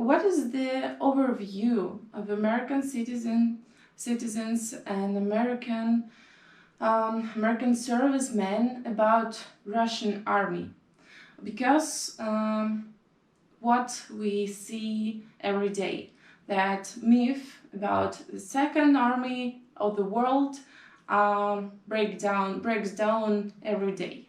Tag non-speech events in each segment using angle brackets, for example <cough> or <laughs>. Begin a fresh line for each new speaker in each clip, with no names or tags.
what is the overview of American citizen citizens and American um, American servicemen about Russian army? Because um, what we see every day that myth about the second army of the world um, break down breaks down every day.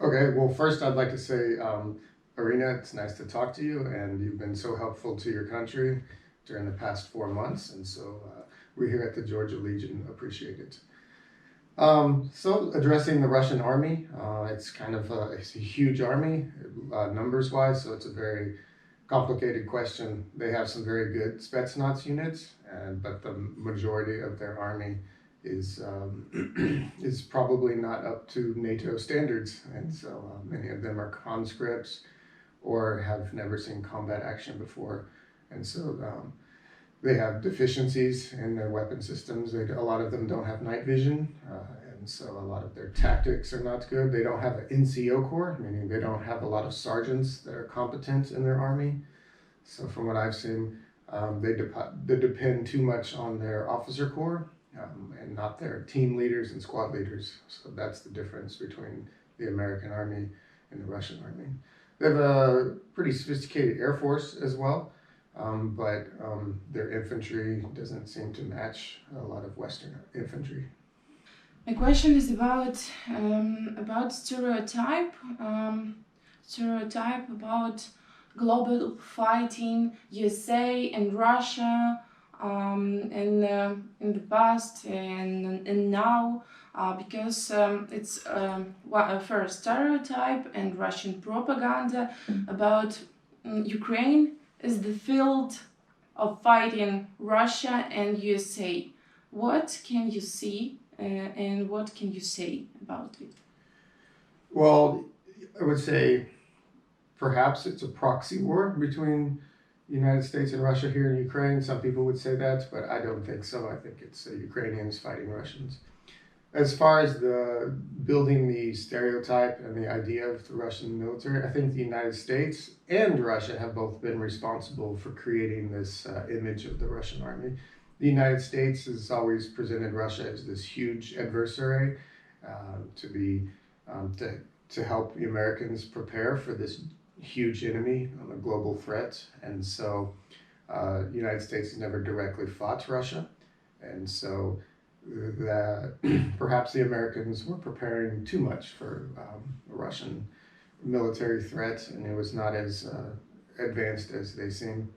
Okay, well, first I'd like to say, um, Irina, it's nice to talk to you, and you've been so helpful to your country during the past four months, and so uh, we here at the Georgia Legion appreciate it. Um, so, addressing the Russian army, uh, it's kind of a, it's a huge army, uh, numbers wise, so it's a very complicated question. They have some very good Spetsnaz units, and, but the majority of their army is um, <clears throat> is probably not up to NATO standards, and so uh, many of them are conscripts or have never seen combat action before, and so um, they have deficiencies in their weapon systems. They, a lot of them don't have night vision, uh, and so a lot of their tactics are not good. They don't have an NCO corps, meaning they don't have a lot of sergeants that are competent in their army. So from what I've seen, um, they, they depend too much on their officer corps um, and not their team leaders and squad leaders. So that's the difference between the American Army and the Russian Army. They have a pretty sophisticated Air Force as well, um, but um, their infantry doesn't seem to match a lot of Western infantry.
My question is about um, about stereotype um, stereotype about global fighting USA and Russia um, in uh, in the past and and now uh, because um, it's um, well, first stereotype and Russian propaganda about um, Ukraine is the field of fighting Russia and USA. What can you see uh, and what can you say about it?
Well, I would say perhaps it's a proxy war between the United States and Russia here in Ukraine. Some people would say that, but I don't think so. I think it's uh, Ukrainians fighting Russians. As far as the building the stereotype and the idea of the Russian military, I think the United States and Russia have both been responsible for creating this uh, image of the Russian army. The United States has always presented Russia as this huge adversary uh, to be um, to to help the Americans prepare for this huge enemy, a global threat, and so uh, the United States has never directly fought Russia, and so that <clears throat> perhaps the Americans were preparing too much for um, a Russian military threat, and it was not as uh, advanced as they seem.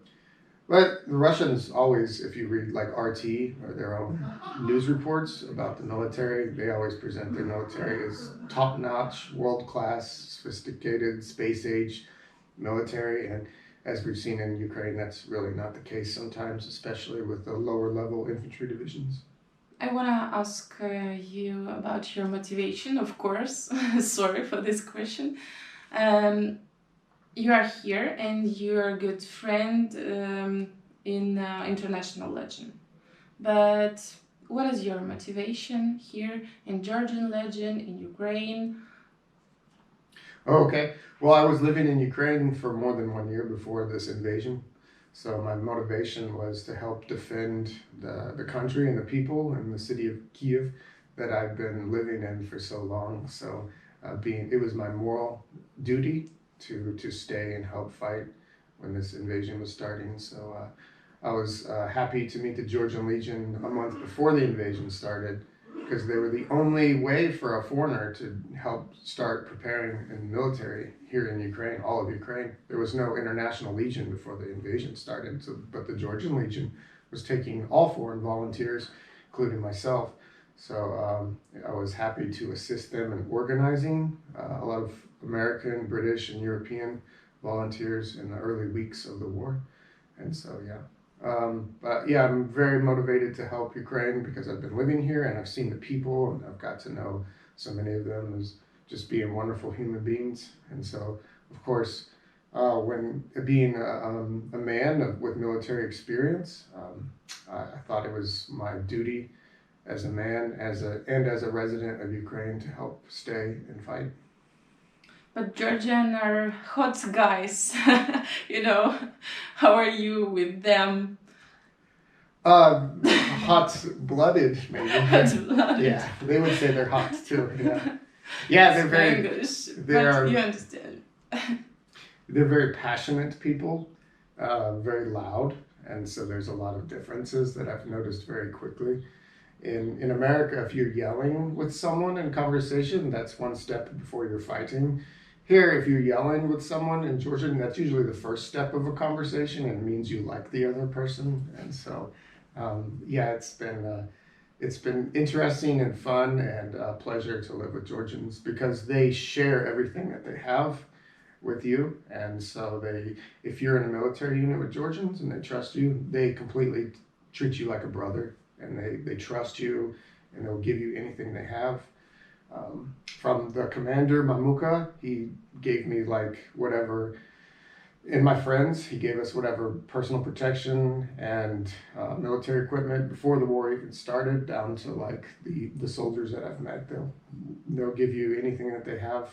But the Russians always, if you read like RT or their own news reports about the military, they always present their military as top notch, world class, sophisticated, space age military. And as we've seen in Ukraine, that's really not the case sometimes, especially with the lower level infantry divisions.
I want to ask uh, you about your motivation, of course. <laughs> Sorry for this question. Um, you are here and you're a good friend um, in uh, International legend. But what is your motivation here in Georgian legend, in Ukraine?
Okay. Well, I was living in Ukraine for more than one year before this invasion. So my motivation was to help defend the, the country and the people and the city of Kiev that I've been living in for so long. So uh, being it was my moral duty to to stay and help fight when this invasion was starting. So uh, I was uh, happy to meet the Georgian Legion a month before the invasion started because they were the only way for a foreigner to help start preparing in the military here in Ukraine, all of Ukraine. There was no international legion before the invasion started, so, but the Georgian Legion was taking all foreign volunteers, including myself. So um, I was happy to assist them in organizing uh, a lot of American, British, and European volunteers in the early weeks of the war. And so, yeah. Um, but yeah, I'm very motivated to help Ukraine because I've been living here and I've seen the people and I've got to know so many of them as just being wonderful human beings. And so, of course, uh, when being a, um, a man of, with military experience, um, I, I, thought it was my duty as a man, as a and as a resident of Ukraine, to help stay and fight.
But Georgian are hot guys, <laughs> you know. How are you with them?
Uh, hot-blooded, maybe. <laughs>
Hot-blooded.
yeah, they would say they're hot too. Yeah, yeah, they're very
English,
they are-
you understand. <laughs>
they're very passionate people, uh, very loud, and so there's a lot of differences that I've noticed very quickly. In in America, if you're yelling with someone in conversation, that's one step before you're fighting. Here, if you're yelling with someone in Georgia, that's usually the first step of a conversation, and it means you like the other person. And so, um, yeah, it's been uh, it's been interesting and fun and a pleasure to live with Georgians because they share everything that they have with you, and so they if you're in a military unit with Georgians and they trust you, they completely treat you like a brother, and they they trust you, and they'll give you anything they have. Um, from the commander Mamuka, he gave me like whatever. And my friends, he gave us whatever personal protection and uh, military equipment before the war even started, down to like the the soldiers that I've met. They'll they'll give you anything that they have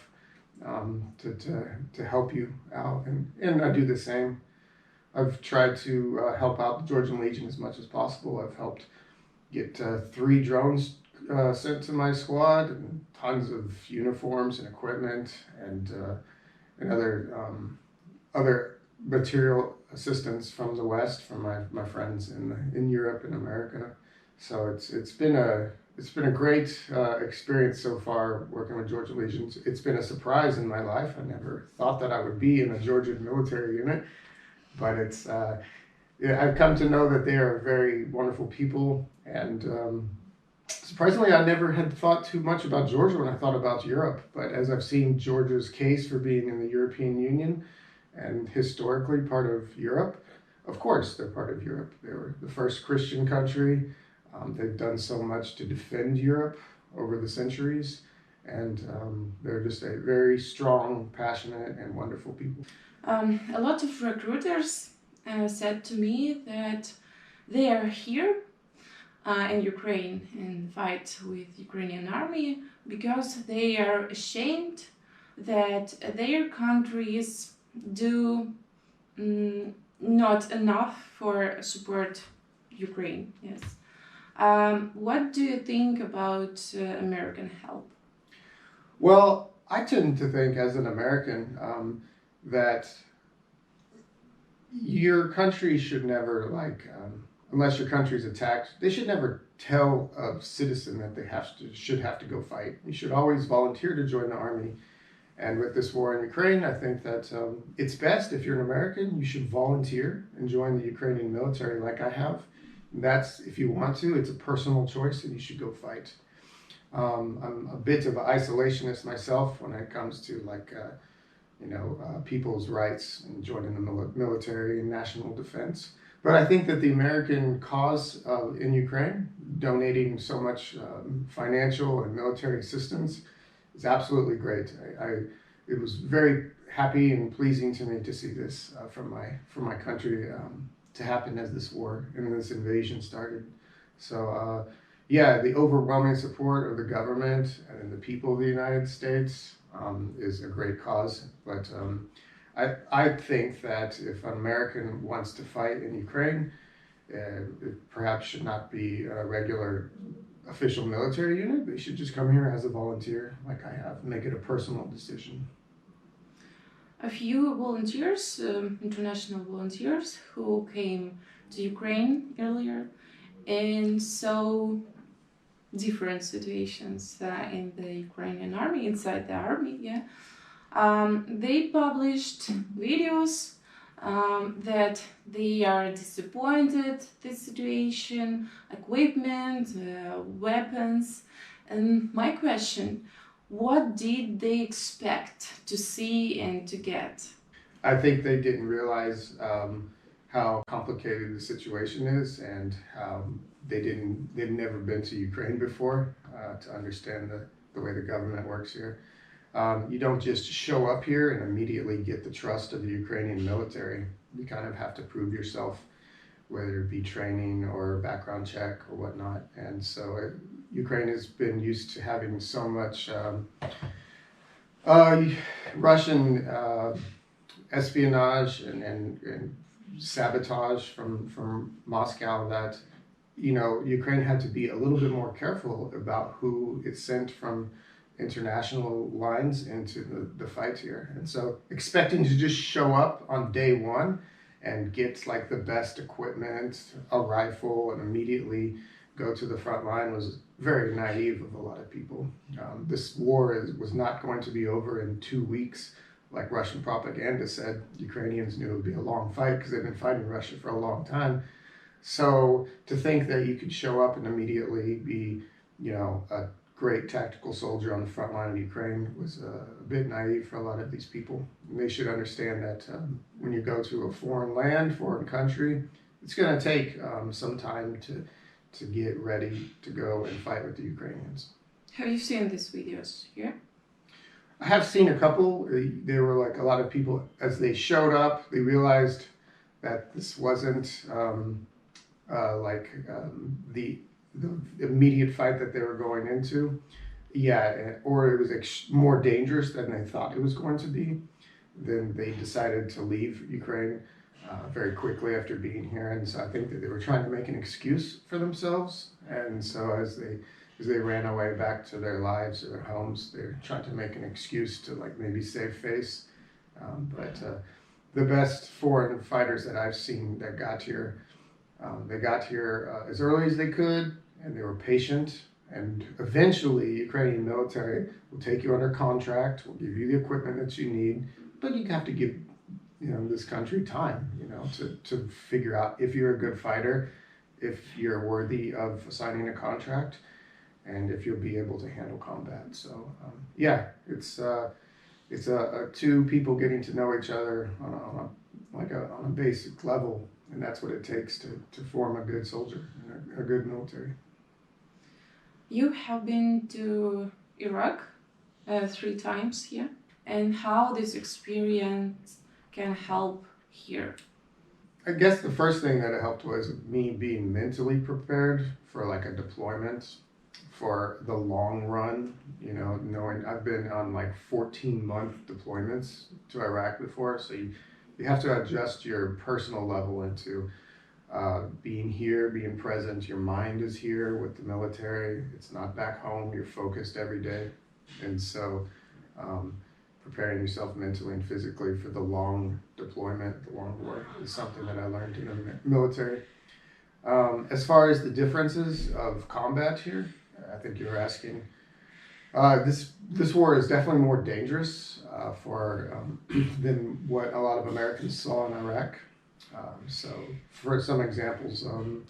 um, to, to, to help you out. And, and I do the same. I've tried to uh, help out the Georgian Legion as much as possible. I've helped get uh, three drones uh, sent to my squad tons of uniforms and equipment and, uh, and other, um, other material assistance from the West, from my, my friends in, in Europe and America. So it's, it's been a, it's been a great uh, experience so far working with Georgia Legions. It's been a surprise in my life. I never thought that I would be in a Georgian military unit, but it's uh, I've come to know that they are very wonderful people. And um, surprisingly, I never had thought too much about Georgia when I thought about Europe. But as I've seen Georgia's case for being in the European Union and historically part of Europe, of course they're part of Europe. They were the first Christian country. Um, they've done so much to defend Europe over the centuries, and um, they're just a very strong, passionate, and wonderful people.
Um, a lot of recruiters uh, said to me that they are here uh, in Ukraine and fight with Ukrainian army because they are ashamed that their countries do mm, not enough for support Ukraine. Yes. Um, what do you think about uh, American help?
Well, I tend to think, as an American, um, that your country should never like, um, unless your country's attacked, they should never tell a citizen that they have to should have to go fight. You should always volunteer to join the army. And with this war in Ukraine, I think that um, it's best if you're an American, you should volunteer and join the Ukrainian military, like I have. That's if you want to. It's a personal choice, and you should go fight. Um, I'm a bit of an isolationist myself when it comes to like, uh, you know, uh, people's rights and joining the military and national defense. But I think that the American cause uh, in Ukraine, donating so much um, financial and military assistance, is absolutely great. I, I it was very happy and pleasing to me to see this uh, from my from my country um, to happen as this war and this invasion started. So uh, yeah, the overwhelming support of the government and the people of the United States um, is a great cause. But um, I, I think that if an American wants to fight in Ukraine, uh, it perhaps should not be a regular official military unit. They should just come here as a volunteer, like I have, make it a personal decision.
a few volunteers, um, international volunteers, who came to Ukraine earlier and saw different situations uh, in the Ukrainian army, inside the army, yeah. Um, they published videos um, that they are disappointed the situation, equipment, uh, weapons. And my question, what did they expect to see and to get?
I think they didn't realize um, how complicated the situation is and how they didn't they've never been to Ukraine before uh, to understand the, the way the government works here. Um, you don't just show up here and immediately get the trust of the Ukrainian military. You kind of have to prove yourself, whether it be training or background check or whatnot. And so it, Ukraine has been used to having so much um, Uh, Russian uh, espionage and, and, and sabotage from, from Moscow that, you know, Ukraine had to be a little bit more careful about who it sent from international lines into the, the fight here. And so expecting to just show up on day one and get like the best equipment, a rifle, and immediately go to the front line was very naive of a lot of people. Um, this war is, was not going to be over in two weeks, like Russian propaganda said. Ukrainians knew it would be a long fight because they've been fighting Russia for a long time. So to think that you could show up and immediately be, you know, a great tactical soldier on the front line of Ukraine was uh, a bit naive for a lot of these people. And they should understand that um, when you go to a foreign land, foreign country, it's going to take um, some time to to get ready to go and fight with the Ukrainians.
Have you seen these videos here?
I have seen a couple. They were like a lot of people, as they showed up, they realized that this wasn't um, uh, like um, the, the immediate fight that they were going into. Yeah, or it was ex- more dangerous than they thought it was going to be. Then they decided to leave Ukraine uh, very quickly after being here, and so I think that they were trying to make an excuse for themselves. And so as they as they ran away back to their lives or their homes, they're trying to make an excuse to like maybe save face. Um, but uh, the best foreign fighters that I've seen that got here, um, they got here uh, as early as they could, and they were patient. And eventually, Ukrainian military will take you under contract, will give you the equipment that you need, but you have to give you know this country time you know to, to figure out if you're a good fighter if you're worthy of signing a contract and if you'll be able to handle combat so um, yeah it's uh, it's a, a, two people getting to know each other on a, on a like a, on a basic level and that's what it takes to, to form a good soldier a, a good military
you have been to iraq uh, three times here and how this experience can help here?
I guess the first thing that it helped was me being mentally prepared for like a deployment for the long run. You know, knowing I've been on like 14 month deployments to Iraq before, so you, you have to adjust your personal level into uh, being here, being present. Your mind is here with the military. It's not back home. You're focused every day, and so. Um, preparing yourself mentally and physically for the long deployment, the long war is something that I learned in the military. Um, as far as the differences of combat here, I think you were asking. Uh, this this war is definitely more dangerous uh, for um, <clears throat> than what a lot of Americans saw in Iraq. Um, so, for some examples, um,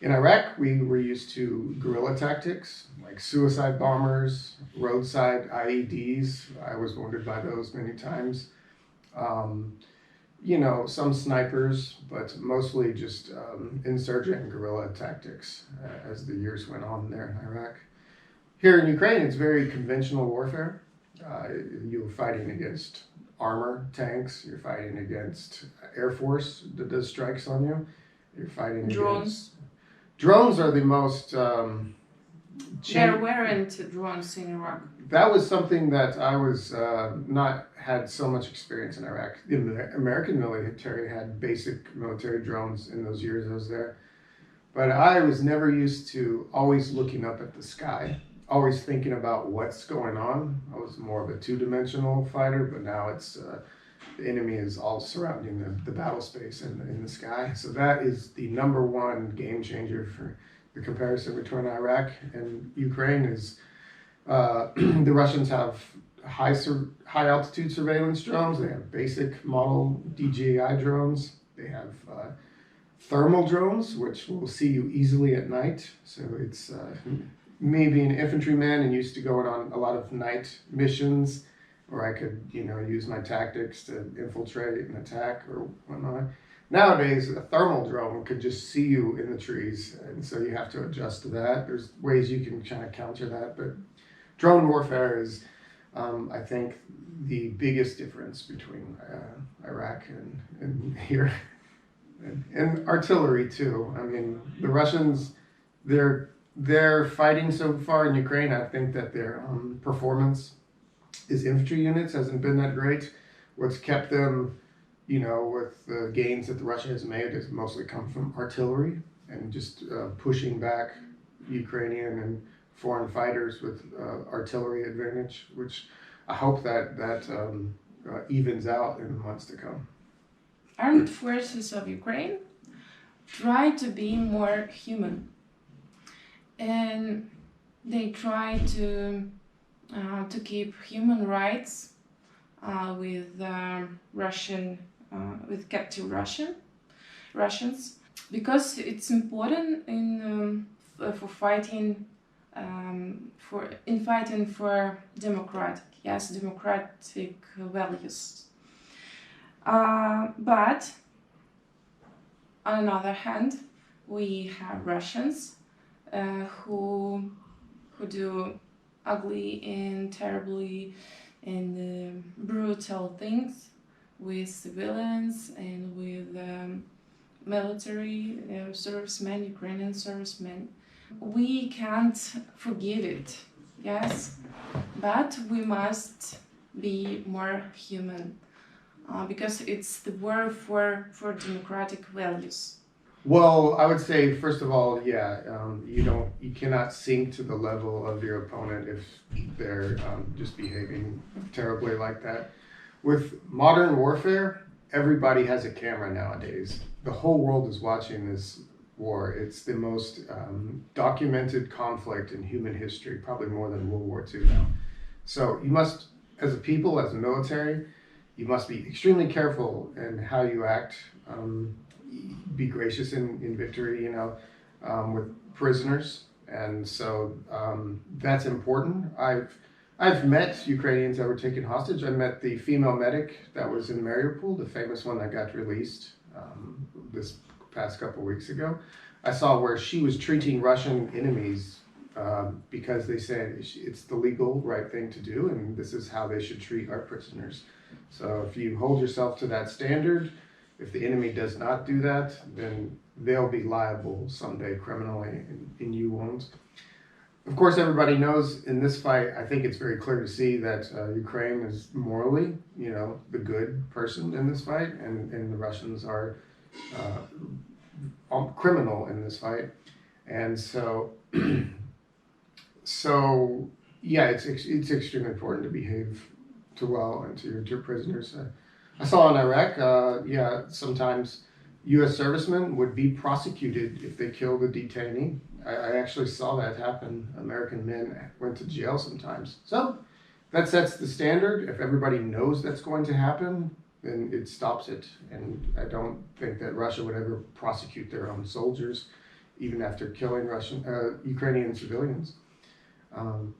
in Iraq, we were used to guerrilla tactics like suicide bombers, roadside IEDs. I was wounded by those many times. Um, you know, some snipers, but mostly just um, insurgent and guerrilla tactics uh, as the years went on there in Iraq. Here in Ukraine, it's very conventional warfare. Uh, you're fighting against armor tanks, you're fighting against Air Force that does strikes on you, you're fighting
drones.
against Drones are the most. Um,
there weren't drones in Iraq.
That was something that I was uh, not had so much experience in Iraq. The American military had basic military drones in those years I was there, but I was never used to always looking up at the sky, always thinking about what's going on. I was more of a two-dimensional fighter, but now it's. Uh, the enemy is all surrounding the, the battle space in, in the sky. So that is the number one game changer for the comparison between Iraq and Ukraine is uh, <clears throat> the Russians have high sur- high altitude surveillance drones. They have basic model DJI drones. They have uh, thermal drones, which will see you easily at night. So it's uh, me being an infantryman and used to going on a lot of night missions or I could, you know, use my tactics to infiltrate and attack or whatnot. Nowadays, a thermal drone could just see you in the trees, and so you have to adjust to that. There's ways you can kind of counter that, but drone warfare is, um, I think, the biggest difference between uh, Iraq and, and here. <laughs> And, and artillery too. I mean, the Russians, they're they're fighting so far in Ukraine. I think that their um, performance is infantry units hasn't been that great. What's kept them, you know, with the gains that the Russia has made has mostly come from artillery and just uh, pushing back Ukrainian and foreign fighters with uh, artillery advantage, which I hope that that um, uh, evens out in the months to come.
Armed forces of Ukraine try to be more human, and they try to uh, to keep human rights uh, with um Russian uh, with captive Russian Russians because it's important in um, for fighting um, for in fighting for democratic yes democratic values. Uh, but on the other hand, we have Russians uh, who who do ugly and terribly and uh, brutal things with civilians and with um, military uh, servicemen, Ukrainian servicemen. We can't forgive it, yes, but we must be more human uh, because it's the war for, for democratic values.
Well, I would say first of all, yeah, um, you don't, you cannot sink to the level of your opponent if they're um, just behaving terribly like that. With modern warfare, everybody has a camera nowadays. The whole world is watching this war. It's the most um, documented conflict in human history, probably more than World War II now. So you must, as a people, as a military, you must be extremely careful in how you act. Be gracious in, in victory, you know, um, with prisoners, and so um, that's important. I've I've met Ukrainians that were taken hostage. I met the female medic that was in Mariupol, the famous one that got released um, this past couple weeks ago. I saw where she was treating Russian enemies um, because they said it's the legal right thing to do, and this is how they should treat our prisoners. So if you hold yourself to that standard, if the enemy does not do that, then they'll be liable someday criminally, and, and you won't. Of course, everybody knows in this fight, I think it's very clear to see that uh, Ukraine is morally, you know, the good person in this fight, and, and the Russians are uh, um, criminal in this fight. And so, <clears throat> so yeah, it's it's extremely important to behave to well and to your, to your prisoners. Uh, I saw in Iraq, uh, yeah, sometimes U.S. servicemen would be prosecuted if they killed a detainee. I, I actually saw that happen. American men went to jail sometimes. So that sets the standard. If everybody knows that's going to happen, then it stops it. And I don't think that Russia would ever prosecute their own soldiers, even after killing Russian uh, Ukrainian civilians. Um,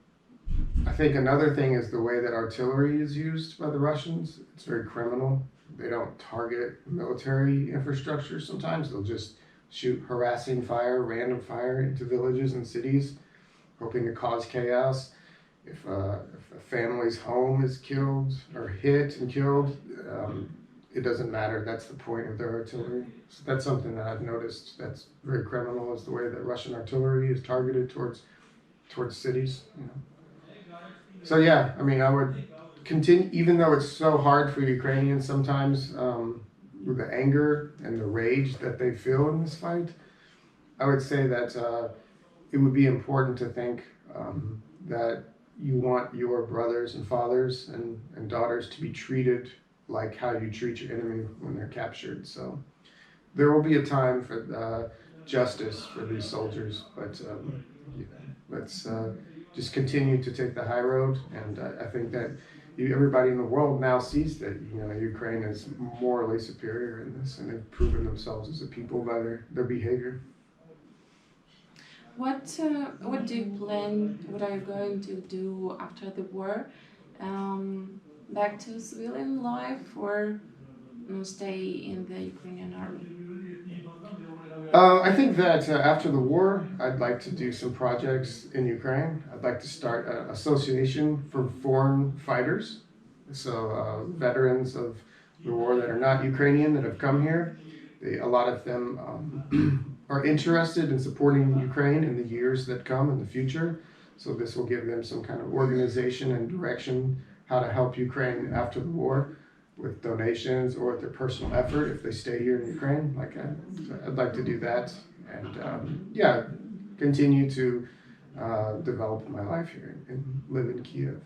I think another thing is the way that artillery is used by the Russians. It's very criminal. They don't target military infrastructure sometimes. They'll just shoot harassing fire, random fire into villages and cities, hoping to cause chaos. If, uh, if a family's home is killed or hit and killed, um, it doesn't matter. That's the point of their artillery. So that's something that I've noticed that's very criminal is the way that Russian artillery is targeted towards towards cities. You know. So yeah, I mean, I would continue, even though it's so hard for Ukrainians sometimes um, with the anger and the rage that they feel in this fight. I would say that uh, it would be important to think um, that you want your brothers and fathers and, and daughters to be treated like how you treat your enemy when they're captured. So there will be a time for uh, justice for these soldiers, but um, yeah, let's. Uh, just continue to take the high road. And I, I think that you, everybody in the world now sees that you know Ukraine is morally superior in this, and they've proven themselves as a people by their, their behavior.
What uh, what do you plan? What are you going to do after the war? Um, back to civilian life or stay in the Ukrainian army?
Uh, I think that uh, after the war, I'd like to do some projects in Ukraine. I'd like to start an association for foreign fighters, so uh, veterans of the war that are not Ukrainian that have come here. They, a lot of them um, <clears throat> are interested in supporting Ukraine in the years that come in the future. So this will give them some kind of organization and direction how to help Ukraine after the war with donations or with their personal effort if they stay here in Ukraine. Like I, I'd like to do that, and um, yeah, continue to uh, develop my life here and live in Kiev.